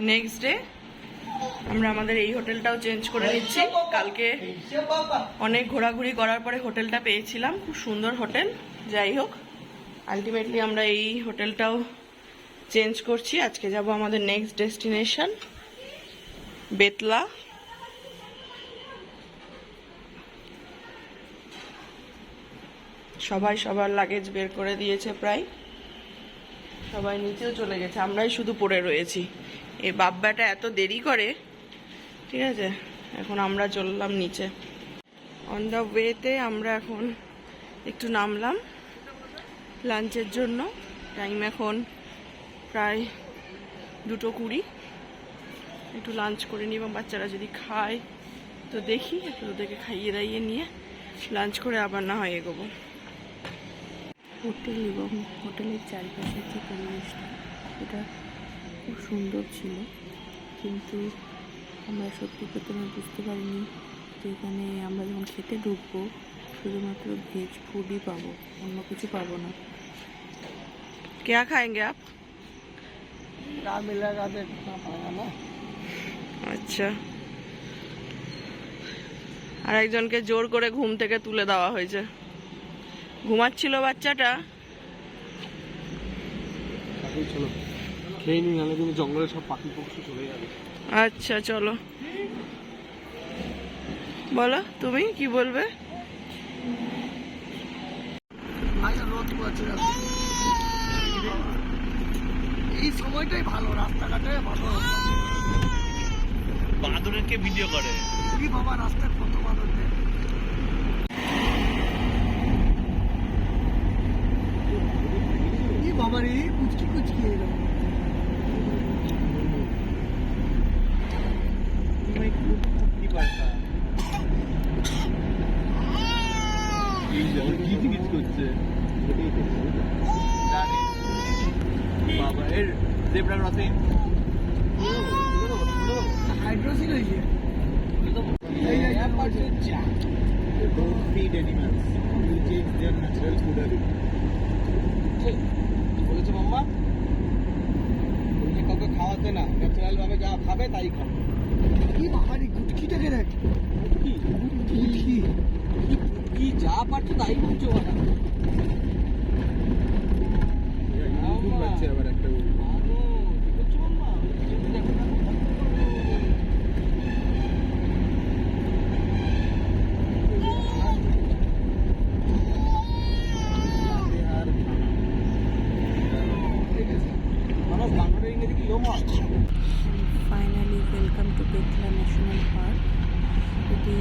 Next day আমরা আমাদের এই হোটেলটাও চেঞ্জ করে নিচ্ছি। কালকে অনেক ঘোরাঘুরি করার পরে হোটেলটা পেয়েছিলাম। খুব সুন্দর হোটেল। যাই হোক আলটিমেটলি আমরা এই হোটেলটাও চেঞ্জ করছি। আজকে যাব আমাদের নেক্সট ডেস্টিনেশন বেতলা। সবাই সবার লাগেজ বের করে দিয়েছে প্রায়। সবাই নিচেও চলে গেছে। আমরাই শুধু পড়ে রয়েছি। এই বাব্বাটা এত দেরি করে, ঠিক আছে? এখন আমরা চললাম নিচে। অন দ্য ওয়েতে আমরা এখন একটু নামলাম লাঞ্চের জন্য। টাইম এখন প্রায় দুটো কুড়ি। একটু লাঞ্চ করে নিই এবং বাচ্চারা যদি খায়, তো দেখি, একটু ওদেরকে খাইয়ে দাইয়ে নিয়ে লাঞ্চ করে আবার না হয় এগোবো। হোটেল এবং হোটেলের চারপাশের যে পরিবেশটা, এটা খুব সুন্দর ছিল কিন্তু আমরা সত্যি প্রথমে বুঝতে পারিনি যে এখানে আমরা যখন খেতে ঢুকবো শুধুমাত্র ভেজ ফুডই পাবো অন্য কিছু পাবো না क्या खाएंगे आप क्या मिलेगा देखना पड़ेगा ना আচ্ছা আর একজনকে জোর করে ঘুম থেকে তুলে দেওয়া হয়েছে ঘুমাচ্ছিল বাচ্চাটা এখন চলো খেয়ে নি নাহলে কিন্তু জঙ্গলে সব পাখি পক্ষী চলে যাবে। আচ্ছা চলো। বলো তুমি কি বলবে? আচ্ছা এই সময়টাই ভালো রাস্তাঘাটে ভালো। বাঁদরেরকে ভিডিও করে। কি বাবা রাস্তায় কত বাদর কি বাবা রে কুচকি কুচকি এরকম কি পারতা গিজ গিজ করছে জানি বাবা এর জেব্রা ক্রসিং হয়েছে Don't feed animals. You change their natural food habit. বলেছে মাম্মা তুমি কাউকে খাওয়াতে না ন্যাচারাল ভাবে যা খাবে তাই খাবে কি বাবা রে গুটকিটাকে দেখ কি গুটকি কি যা পারছ তাই বলছো ওরা টু বেতলা ন্যাশনাল পার্ক। এটি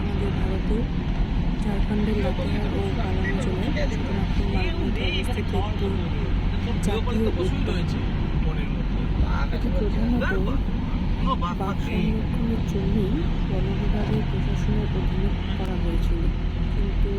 আমাদের ভারতের ঝাড়খণ্ডের লাতেহার ও পালাম জেলায় শুধুমাত্র মালভূমিতে অবস্থিত একটি জাতীয় উদ্যান। এটি প্রধানত বাঘ সংরক্ষণের জন্যই বন বিভাগের প্রশাসনের অধীনে করা হয়েছিল। কিন্তু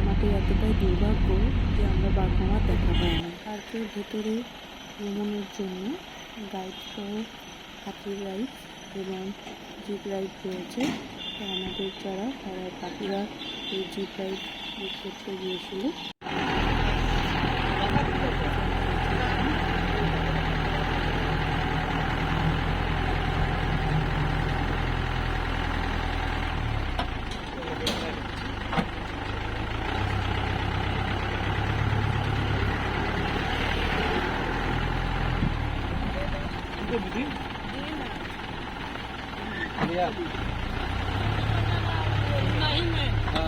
আমাদের এতটাই দুর্ভাগ্য যে আমরা বাঘ দেখা পাই না পার্কের ভেতরে ভ্রমণের জন্য গাইড সহ হাতি রাইড এবং জিপ রাইড রয়েছে। আমাদের যারা, তারা পাখিরা এই জিপ রাইড করতে গিয়েছিল।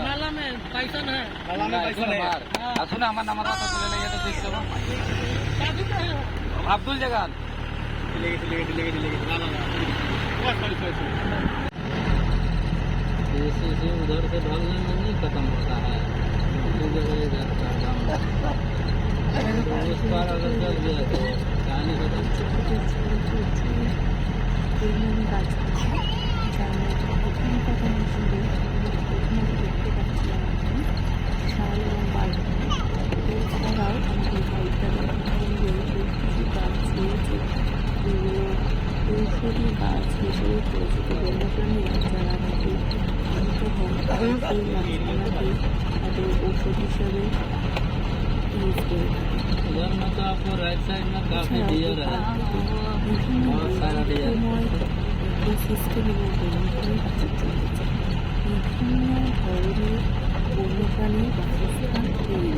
नाला में नाला में हाँ। है। तो ले तो देख लो अब्दुल जगान ले ले ले ले। उधर से भागने में नहीं खत्म होता है থাকে इधर में तो आपको राइट साइड में काफी এছাড়াও এই डियर है পার্কটিতে বিভিন্ন बहुत सारा डियर বৈচিত্র্যময় বৈশিষ্ট্য এবং বন্যপ্রাণী চিত্র রয়েছে বিভিন্ন ধরনের বন্যপ্রাণীর বাসস্থান তৈরি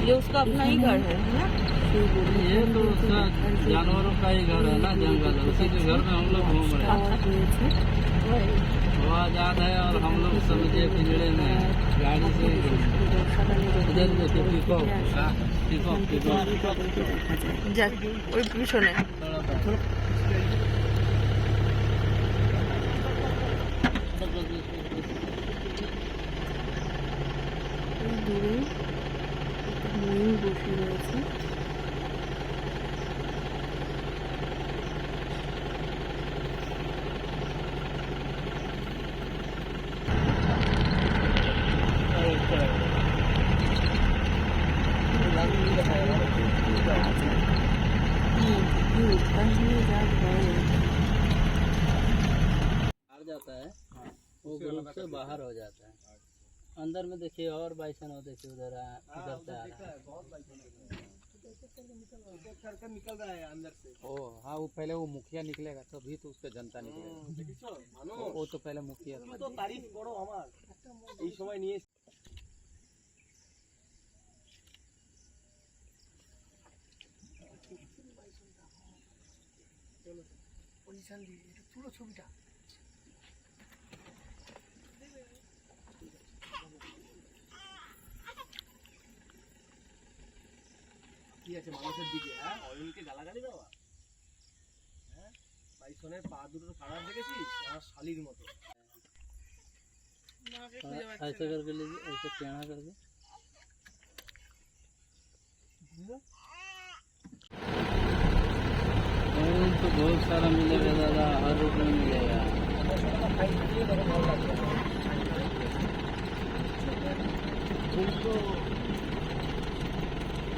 ये उसका अपना ही घर है है ना সেই ये तो उसका বন্যপ্রাণীদেরকে দেখার জন্য जानवरों का ही घर है ना जंगल है उसी के घर में हम लोग घूम रहे हैं টাওয়ার রয়েছে वो आजाद है और हम लोग समझिए पिंजड़े में हैं। गाड़ी से ही घूम रहे हैं। বর্ষাকালে इधर যখন देखिए पिकॉक ফিরে আসে, पिकॉक এখান থেকে पिकॉक এই তাদেরকে দেখা যায় যাক ওই পিছনে এই দূরে একটা ময়ূর বসে রয়েছে हार जाता है वो ग्रुप से बाहर हो जाता है। अंदर में देखिए और बाइसन हो देखिए उधर उधर से आ रहा है। निकल रहा है अंदर से ओ हाँ वो पहले वो मुखिया निकलेगा तभी तो उसके जनता निकलेगा। हम्म, वो तो पहले मुखिया तो तारीफ़ करो हमारे। इस समय नहीं করো আমার এই সময় নিয়ে এসে- কি আছে মানুষের দিকে হ্যাঁ অয়নকে গালাগালি দেওয়া হ্যাঁ বাইসনের পা দুটো কাড়া দেখেছিস আমার শালির মতো ऐसे करके लीजिए ऐसे टेढ़ा करके तो बहुत सारा मिलेगा दादा हर रूप में मिलेगा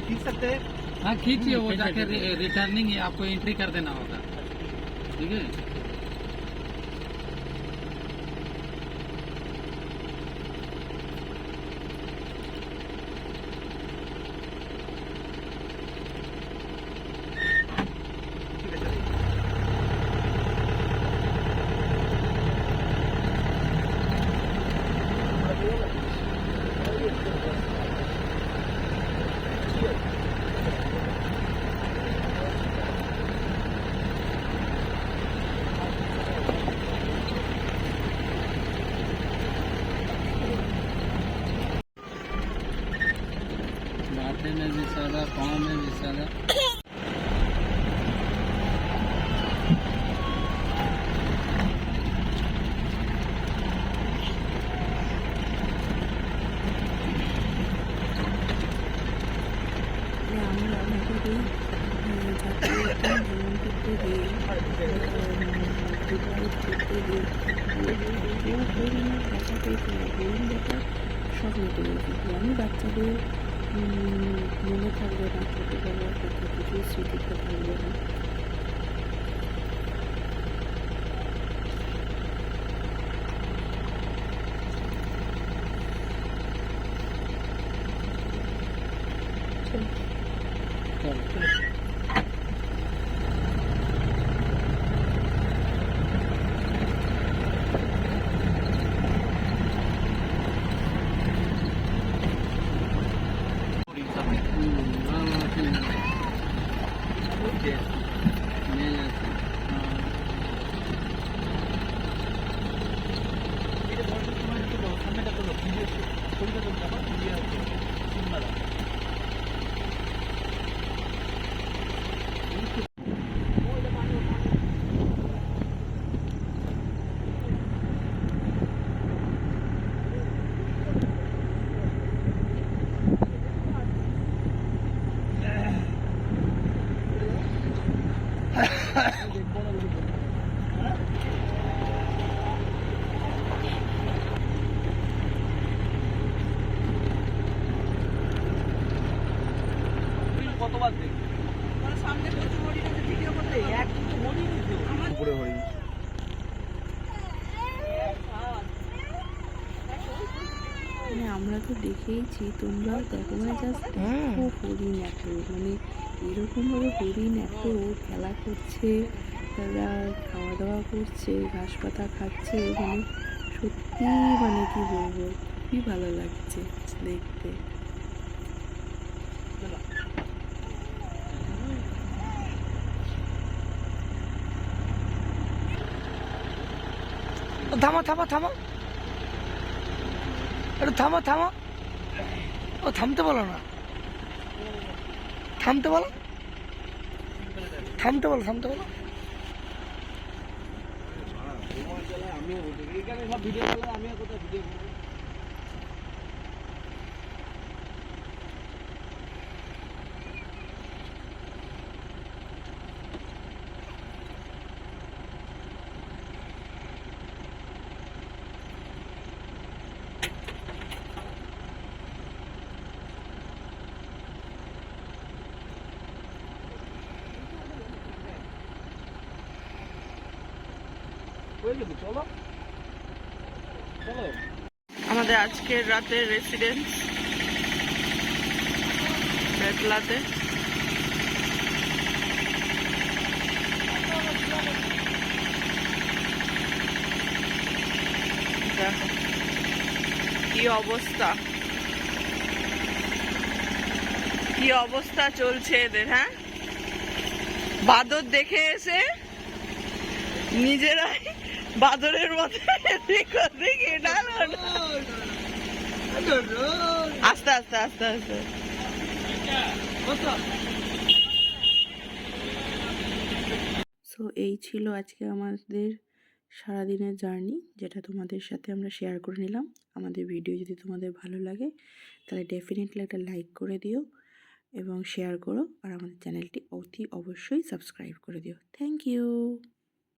खींच सकते हैं? हाँ खींचिए वो जाके रिटर्निंग आपको एंट्री कर देना होगा। ठीक है? দুবাই ঘুরতে গিয়ে পুরো হরিণের দেখা পেয়েছিল হরিণ দেখা স্বপ্ন পেয়েছি আমি বাচ্চাদের মনে থাকবে না ছোটোবেলার কথা কিছুই স্মৃতিতে থাকবে না Thank you. দেখেইছি তোমরাও দেখো মানে জাস্ট দেখো হরিণ এত মানে এরকমভাবে হরিণ এত খেলা করছে তারা খাওয়া দাওয়া করছে ঘাস পাতা খাচ্ছে মানে সত্যি মানে কি বলব খুবই ভালো লাগছে দেখতে। থামো থামো থামো। একটু থামো থামো। ও, থামতে বলো না। থামতে বলো। থামতে বলো থামতে বলো। আমি ভিডিও আমি কোথায় ভিডিও আমাদের আজকের রাতের রেসিডেন্স বেতলাতে। কি অবস্থা। কি অবস্থা চলছে এদের হ্যাঁ? বাদর দেখে এসে নিজেরাই ওদিক আস্তে আস্তে আস্তে আস্তে। সো এই ছিল আজকে আমাদের সারাদিনের জার্নি, যেটা তোমাদের সাথে আমরা শেয়ার করে নিলাম। আমাদের ভিডিও যদি তোমাদের ভালো লাগে, তাহলে ডেফিনেটলি একটা লাইক করে দিও এবং শেয়ার করো। আর আমাদের চ্যানেলটি অতি অবশ্যই সাবস্ক্রাইব করে দিও। Thank you